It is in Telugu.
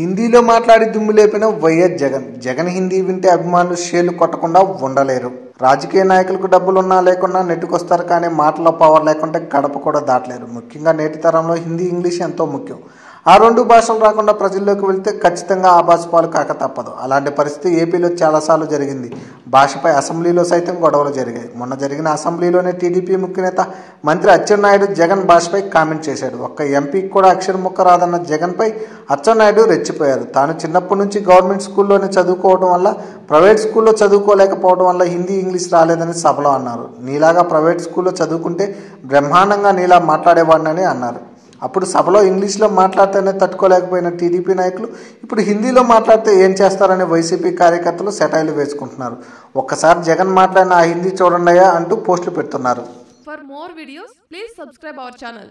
హిందీలో మాట్లాడి దుమ్ము లేపిన వైఎస్ జగన్. జగన్ హిందీ వింటే అభిమానులు షేలు కొట్టకుండా ఉండలేరు. రాజకీయ నాయకులకు డబ్బులున్నా లేకున్నా నెట్టుకొస్తారు కానీ మాటల పవర్ లేకుంటే గడప కూడా దాటలేరు. ముఖ్యంగా నేటి తరంలో హిందీ ఇంగ్లీష్ ఎంతో ముఖ్యం. ఆ రెండు భాషలు రాకుండా ప్రజల్లోకి వెళ్తే ఖచ్చితంగా ఆ భాష పాలు కాక తప్పదు. అలాంటి పరిస్థితి ఏపీలో చాలాసార్లు జరిగింది. భాషపై అసెంబ్లీలో సైతం గొడవలు జరిగాయి. మొన్న జరిగిన అసెంబ్లీలోనే టీడీపీ ముఖ్యనేత మంత్రి అచ్చెన్నాయుడు జగన్ భాషపై కామెంట్ చేశాడు. ఒక్క ఎంపీకి కూడా అక్షర ముక్క రాదన్న జగన్పై అచ్చెన్నాయుడు రెచ్చిపోయారు. తాను చిన్నప్పటి నుంచి గవర్నమెంట్ స్కూల్లోనే చదువుకోవడం వల్ల ప్రైవేట్ స్కూల్లో చదువుకోలేకపోవడం వల్ల హిందీ ఇంగ్లీష్ రాలేదని సభలో అన్నారు. నీలాగా ప్రైవేట్ స్కూల్లో చదువుకుంటే బ్రహ్మాండంగా నీలా మాట్లాడేవాడినని అన్నారు. అప్పుడు సభలో ఇంగ్లీష్లో మాట్లాడితేనే తట్టుకోలేకపోయిన టీడీపీ నాయకులు ఇప్పుడు హిందీలో మాట్లాడితే ఏం చేస్తారని వైసీపీ కార్యకర్తలు సెటైలు వేసుకుంటున్నారు. ఒక్కసారి జగన్ మాట్లాడిన ఆ హిందీ చూడండియా అంటూ పోస్టులు పెడుతున్నారు. For more videos please subscribe our channel